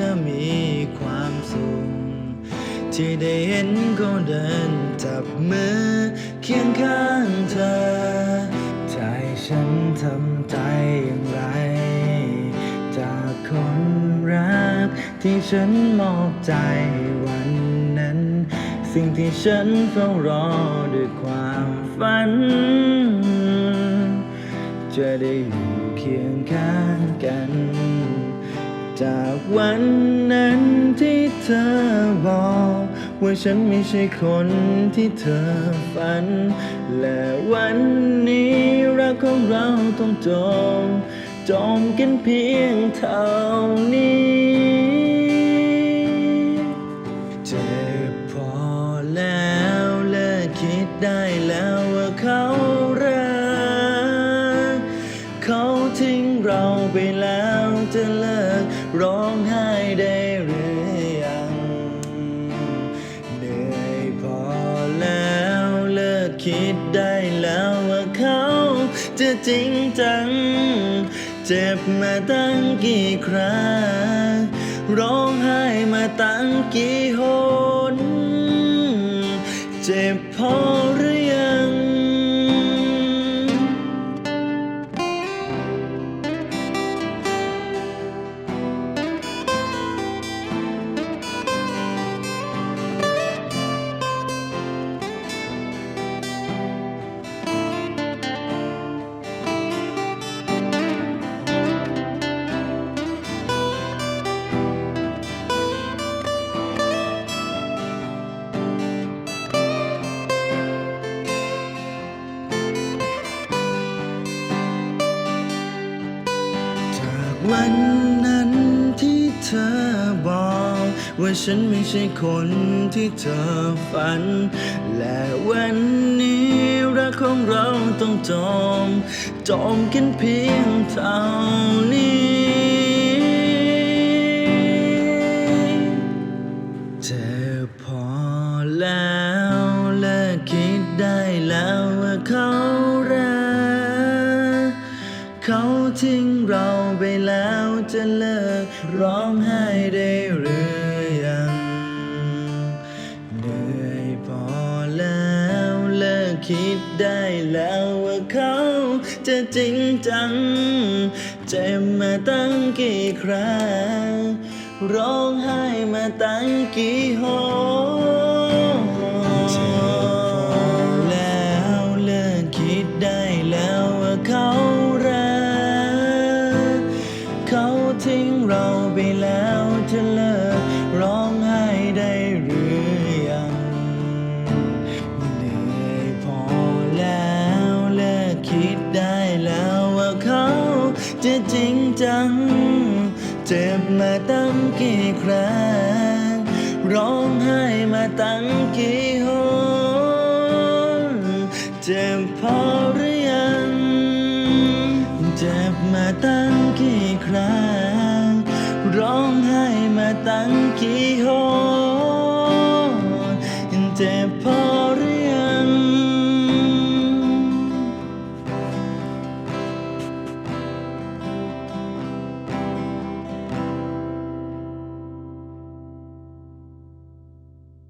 ธอมีความสุขที่ได้เห็นเขาเดินจับมือเคียงข้างเธอใจฉันทำใจอย่างไร จากคนรักที่ฉันมอบใจวันนั้น สิ่งที่ฉันเฝ้ารอด้วยความฝัน จะได้อยู่เคียงข้างกัน จากวันนั้นที่เธอบอก ว่าฉันไม่ใช่คนที่เธอฝัน และวันนี้รักของเราต้องจม จมกันเพียงเท่านี้เจ็บพอแล้วเลิกคิดได้ จะเลิกร้องไห้ได้หรือยัง เหนื่อยพอแล้วเลิกคิดได้แล้วว่าเขาจะจริงจัง เจ็บมาตั้งกี่ครั้ง ร้องไห้มาตั้งกี่หน เจ็บพอ วันนั้นที่เธอบอก ว่าฉันไม่ใช่คนที่เธอฝัน และวันนี้รักของเราต้องจม จมกันเพียงเท่านี้ เขาทิ้งเราไปแล้วจะเลิกร้องไห้ได้หรือยังเหนื่อยพอแล้วเลิกคิดได้แล้วว่าเขาจะจริงจัง เจ็บมาตั้งกี่ครั้งร้องไห้มาตั้งกี่หนเจ็บพอแล้วเลิกคิดได้แล้วว่าเขาาเขาจะจริงจัง เจ็บมาตั้งกี่ครั้งร้องไห้มาตั้งกี่หนเจ็บพอหรือยังเจ็บมาตั้งกี่ครั้งร้องไห้มาตั้งกี่หน